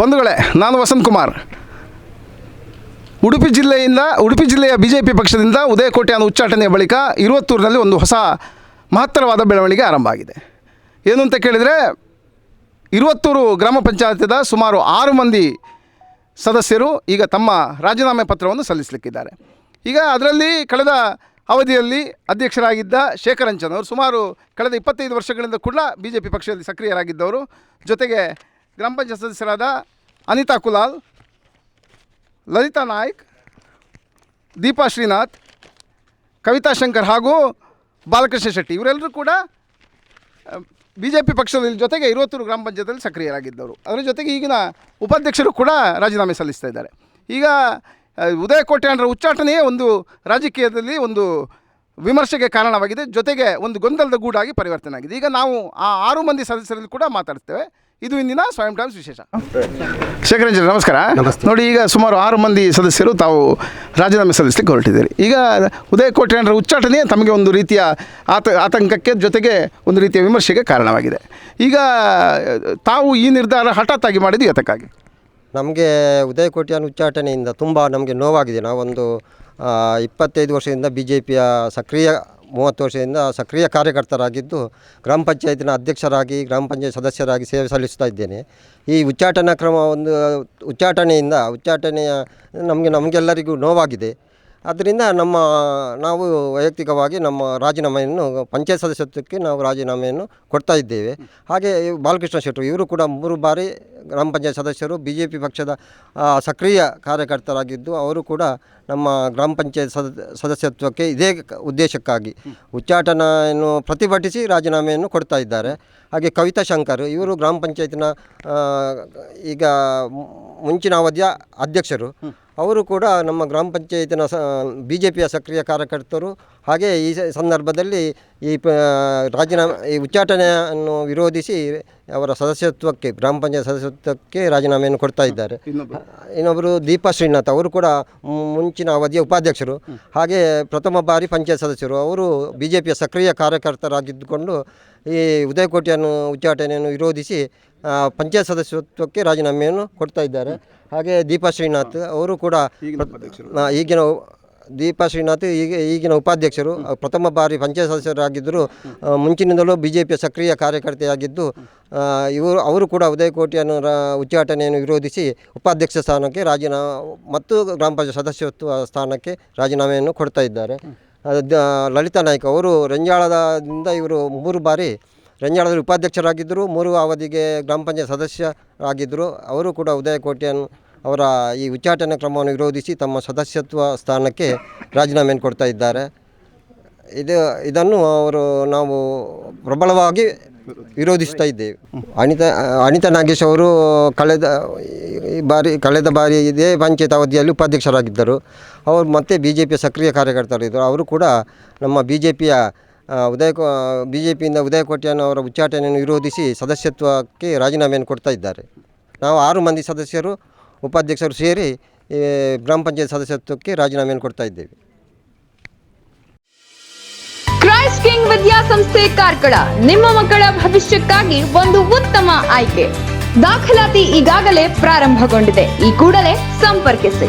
ಬಂಧುಗಳೇ, ನಾನು ವಸಂತ್ ಕುಮಾರ್. ಉಡುಪಿ ಜಿಲ್ಲೆಯಿಂದ, ಉಡುಪಿ ಜಿಲ್ಲೆಯ ಬಿ ಜೆ ಪಿ ಪಕ್ಷದಿಂದ ಉದಯಕೋಟೆಯ ಉಚ್ಚಾಟನೆಯ ಬಳಿಕ ಇರುವತ್ತೂರಿನಲ್ಲಿ ಒಂದು ಹೊಸ ಮಹತ್ತರವಾದ ಬೆಳವಣಿಗೆ ಆರಂಭ ಆಗಿದೆ. ಏನು ಅಂತ ಕೇಳಿದರೆ, ಇರುವತ್ತೂರು ಗ್ರಾಮ ಪಂಚಾಯತದ ಸುಮಾರು ಆರು ಮಂದಿ ಸದಸ್ಯರು ಈಗ ತಮ್ಮ ರಾಜೀನಾಮೆ ಪತ್ರವನ್ನು ಸಲ್ಲಿಸಲಿಕ್ಕಿದ್ದಾರೆ. ಈಗ ಅದರಲ್ಲಿ ಕಳೆದ ಅವಧಿಯಲ್ಲಿ ಅಧ್ಯಕ್ಷರಾಗಿದ್ದ ಶೇಖರಂಚನ್ ಅವರು ಸುಮಾರು ಕಳೆದ ಇಪ್ಪತ್ತೈದು ವರ್ಷಗಳಿಂದ ಕೂಡ ಬಿ ಜೆ ಪಿ ಪಕ್ಷದಲ್ಲಿ ಸಕ್ರಿಯರಾಗಿದ್ದವರು. ಜೊತೆಗೆ ಗ್ರಾಮ ಪಂಚಾಯತ್ ಸದಸ್ಯರಾದ ಅನಿತಾ ಕುಲಾಲ್, ಲಲಿತಾ ನಾಯ್ಕ್, ದೀಪಾ ಶ್ರೀನಾಥ್, ಕವಿತಾ ಶಂಕರ್ ಹಾಗೂ ಬಾಲಕೃಷ್ಣ ಶೆಟ್ಟಿ. ಇವರೆಲ್ಲರೂ ಕೂಡ ಬಿ ಜೆ ಪಿ ಪಕ್ಷದಲ್ಲಿ ಜೊತೆಗೆ ಇರುವತ್ತೂರು ಗ್ರಾಮ ಪಂಚಾಯತಲ್ಲಿ ಸಕ್ರಿಯರಾಗಿದ್ದವರು. ಅದರ ಜೊತೆಗೆ ಈಗಿನ ಉಪಾಧ್ಯಕ್ಷರು ಕೂಡ ರಾಜೀನಾಮೆ ಸಲ್ಲಿಸ್ತಾ ಇದ್ದಾರೆ. ಈಗ ಉದಯ ಕೋಟ್ಯಾಂಡ್ರ ಉಚ್ಚಾಟನೆಯೇ ಒಂದು ರಾಜಕೀಯದಲ್ಲಿ ಒಂದು ವಿಮರ್ಶೆಗೆ ಕಾರಣವಾಗಿದೆ. ಜೊತೆಗೆ ಒಂದು ಗೊಂದಲದ ಗೂಡಾಗಿ ಪರಿವರ್ತನೆ ಆಗಿದೆ. ಈಗ ನಾವು ಆ ಆರು ಮಂದಿ ಸದಸ್ಯರಲ್ಲಿ ಕೂಡ ಮಾತಾಡ್ತೇವೆ. ಇದು ಇಂದಿನ ಸ್ವಯಂ ಟೈಮ್ಸ್ ವಿಶೇಷ. ಶೇಖರಂಜನ್ ನಮಸ್ಕಾರ. ನೋಡಿ ಈಗ ಸುಮಾರು ಆರು ಮಂದಿ ಸದಸ್ಯರು ತಾವು ರಾಜೀನಾಮೆ ಸಲ್ಲಿಸಲಿಕ್ಕೆ ಹೊರಟಿದ್ದೀರಿ. ಈಗ ಉದಯ ಅಂಡ್ರ ಉಚ್ಚಾಟನೆ ತಮಗೆ ಒಂದು ರೀತಿಯ ಆತ ಆತಂಕಕ್ಕೆ ಜೊತೆಗೆ ಒಂದು ರೀತಿಯ ವಿಮರ್ಶೆಗೆ ಕಾರಣವಾಗಿದೆ. ಈಗ ತಾವು ಈ ನಿರ್ಧಾರ ಹಠಾತ್ತಾಗಿ ಮಾಡಿದ್ದು ಯಾತಕ್ಕಾಗಿ ನಮಗೆ ಉದಯ ಕೋಟಿಯನ್ ಉಚ್ಚಾಟನೆಯಿಂದ ತುಂಬ ನಮಗೆ ನೋವಾಗಿದೆ. ನಾವೊಂದು ಇಪ್ಪತ್ತೈದು ವರ್ಷದಿಂದ ಬಿ ಜೆ ಪಿಯ ಸಕ್ರಿಯ, ಮೂವತ್ತು ವರ್ಷದಿಂದ ಸಕ್ರಿಯ ಕಾರ್ಯಕರ್ತರಾಗಿದ್ದು ಗ್ರಾಮ ಪಂಚಾಯತಿನ ಅಧ್ಯಕ್ಷರಾಗಿ, ಗ್ರಾಮ ಪಂಚಾಯತ್ ಸದಸ್ಯರಾಗಿ ಸೇವೆ ಸಲ್ಲಿಸ್ತಾ ಇದ್ದೇನೆ. ಈ ಉಚ್ಚಾಟನಾ ಕ್ರಮ ಒಂದು ಉಚ್ಚಾಟನೆಯಿಂದ, ಉಚ್ಚಾಟನೆಯ ನಮಗೆ, ನಮಗೆಲ್ಲರಿಗೂ ನೋವಾಗಿದೆ. ಅದರಿಂದ ನಮ್ಮ, ನಾವು ವೈಯಕ್ತಿಕವಾಗಿ ನಮ್ಮ ರಾಜೀನಾಮೆಯನ್ನು, ಪಂಚಾಯತ್ ಸದಸ್ಯತ್ವಕ್ಕೆ ನಾವು ರಾಜೀನಾಮೆಯನ್ನು ಕೊಡ್ತಾ ಇದ್ದೇವೆ. ಹಾಗೆ ಬಾಲಕೃಷ್ಣ ಶೆಟ್ಟರು ಇವರು ಕೂಡ ಮೂರು ಬಾರಿ ಗ್ರಾಮ ಪಂಚಾಯತ್ ಸದಸ್ಯರು ಬಿ ಜೆ ಪಿ ಪಕ್ಷದ ಸಕ್ರಿಯ ಕಾರ್ಯಕರ್ತರಾಗಿದ್ದು, ಅವರು ಕೂಡ ನಮ್ಮ ಗ್ರಾಮ ಪಂಚಾಯತ್ ಸದ, ಸದಸ್ಯತ್ವಕ್ಕೆ ಇದೇ ಉದ್ದೇಶಕ್ಕಾಗಿ ಉಚ್ಚಾಟನೆಯನ್ನು ಪ್ರತಿಭಟಿಸಿ ರಾಜೀನಾಮೆಯನ್ನು ಕೊಡ್ತಾ ಇದ್ದಾರೆ. ಹಾಗೆ ಕವಿತಾ ಶಂಕರ್, ಇವರು ಗ್ರಾಮ ಪಂಚಾಯತಿನ ಈಗ ಮುಂಚಿನ ಅವಧಿಯ ಅಧ್ಯಕ್ಷರು. ಅವರು ಕೂಡ ನಮ್ಮ ಗ್ರಾಮ ಪಂಚಾಯತಿನ ಸ ಬಿ ಜೆ ಪಿಯ ಸಕ್ರಿಯ ಕಾರ್ಯಕರ್ತರು. ಹಾಗೆ ಈ ಸಂದರ್ಭದಲ್ಲಿ ಈ ಪ, ರಾಜೀನಾಮೆ, ಈ ಉಚ್ಚಾಟನೆಯನ್ನು ವಿರೋಧಿಸಿ ಅವರ ಸದಸ್ಯತ್ವಕ್ಕೆ ಗ್ರಾಮ ಪಂಚಾಯತ್ ಸದಸ್ಯತ್ವಕ್ಕೆ ರಾಜೀನಾಮೆಯನ್ನು ಕೊಡ್ತಾ ಇದ್ದಾರೆ. ಇನ್ನೊಬ್ಬರು ದೀಪಾ ಶ್ರೀನಾಥ್ ಅವರು ಕೂಡ ಮುಂಚಿನ ಅವಧಿಯ ಉಪಾಧ್ಯಕ್ಷರು. ಹಾಗೆ ಪ್ರಥಮ ಬಾರಿ ಪಂಚಾಯತ್ ಸದಸ್ಯರು. ಅವರು ಬಿ ಜೆ ಪಿಯ ಸಕ್ರಿಯ ಕಾರ್ಯಕರ್ತರಾಗಿದ್ದುಕೊಂಡು ಈ ಉದಯಕೋಟೆಯನ್ನು ಉಚ್ಚಾಟನೆಯನ್ನು ವಿರೋಧಿಸಿ ಪಂಚಾಯತ್ ಸದಸ್ಯತ್ವಕ್ಕೆ ರಾಜೀನಾಮೆಯನ್ನು ಕೊಡ್ತಾ ಇದ್ದಾರೆ. ಹಾಗೆ ದೀಪಾ ಶ್ರೀನಾಥ್ ಅವರು ಕೂಡ ಈಗಿನ ದೀಪಾ ಶ್ರೀನಾಥ್ ಈಗ ಈಗಿನ ಉಪಾಧ್ಯಕ್ಷರು ಪ್ರಥಮ ಬಾರಿ ಪಂಚಾಯತ್ ಸದಸ್ಯರಾಗಿದ್ದರು ಮುಂಚಿನಿಂದಲೂ ಬಿ ಜೆ ಪಿಯ ಸಕ್ರಿಯ ಕಾರ್ಯಕರ್ತೆಯಾಗಿದ್ದು ಇವರು ಅವರು ಕೂಡ ಉದಯಕೋಟೆಯನ್ನು ರ ಉಚ್ಚಾಟನೆಯನ್ನು ವಿರೋಧಿಸಿ ಉಪಾಧ್ಯಕ್ಷ ಸ್ಥಾನಕ್ಕೆ ರಾಜೀನಾಮೆ ಮತ್ತು ಗ್ರಾಮ ಪಂಚಾಯತ್ ಸದಸ್ಯತ್ವ ಸ್ಥಾನಕ್ಕೆ ರಾಜೀನಾಮೆಯನ್ನು ಕೊಡ್ತಾ ಇದ್ದಾರೆ. ಲಲಿತಾ ನಾಯ್ಕ ಅವರು ರಂಜಾಳದಿಂದ ಇವರು ಮೂರು ಬಾರಿ ರಂಜಾಳದಲ್ಲಿ ಉಪಾಧ್ಯಕ್ಷರಾಗಿದ್ದರು ಮೂರು ಅವಧಿಗೆ ಗ್ರಾಮ ಪಂಚಾಯತ್ ಸದಸ್ಯರಾಗಿದ್ದರು ಅವರು ಕೂಡ ಉದಯಕೋಟೆಯನ್ನು ಅವರ ಈ ಉಚ್ಚಾಟನೆ ಕ್ರಮವನ್ನು ವಿರೋಧಿಸಿ ತಮ್ಮ ಸದಸ್ಯತ್ವ ಸ್ಥಾನಕ್ಕೆ ರಾಜೀನಾಮೆಯನ್ನು ಕೊಡ್ತಾ ಇದ್ದಾರೆ. ಇದು, ಇದನ್ನು ಅವರು ನಾವು ಪ್ರಬಲವಾಗಿ ವಿರೋಧಿಸ್ತಾ ಇದ್ದೇವೆ. ಅನಿತಾ ಅನಿತಾ ನಾಗೇಶ್ ಅವರು ಕಳೆದ, ಈ ಬಾರಿ, ಕಳೆದ ಬಾರಿ ಇದೇ ಪಂಚಾಯತ್ ಅವಧಿಯಲ್ಲಿ ಉಪಾಧ್ಯಕ್ಷರಾಗಿದ್ದರು. ಅವರು ಮತ್ತೆ ಬಿ ಜೆ ಪಿಯ ಸಕ್ರಿಯ ಕಾರ್ಯಕರ್ತರಿದ್ದರು ಅವರು ಕೂಡ ನಮ್ಮ ಬಿ ಜೆ ಪಿಯ ಉದಯ ಬಿ ಜೆ ಪಿಯಿಂದ ಉದಯ ಕೋಟ್ಯಾನ್ ಅವರ ಉಚ್ಚಾಟನೆಯನ್ನು ವಿರೋಧಿಸಿ ಸದಸ್ಯತ್ವಕ್ಕೆ ರಾಜೀನಾಮೆಯನ್ನು ಕೊಡ್ತಾ ಇದ್ದಾರೆ. ನಾವು ಆರು ಮಂದಿ ಸದಸ್ಯರು ಉಪಾಧ್ಯಕ್ಷರು ಸೇರಿ ಗ್ರಾಮ ಪಂಚಾಯತ್ ಸದಸ್ಯತ್ವಕ್ಕೆ ರಾಜೀನಾಮೆಯನ್ನು ಕೊಡ್ತಾ ಇದ್ದೇವೆ. ಕ್ರೈಸ್ಟ್ ಕಿಂಗ್ ವಿದ್ಯಾಸಂಸ್ಥೆ ಕಾರ್ಕಳ, ನಿಮ್ಮ ಮಕ್ಕಳ ಭವಿಷ್ಯಕ್ಕಾಗಿ ಒಂದು ಉತ್ತಮ ಆಯ್ಕೆ. ದಾಖಲಾತಿ ಈಗಾಗಲೇ ಪ್ರಾರಂಭಗೊಂಡಿದೆ. ಈ ಕೂಡಲೇ ಸಂಪರ್ಕಿಸಿ.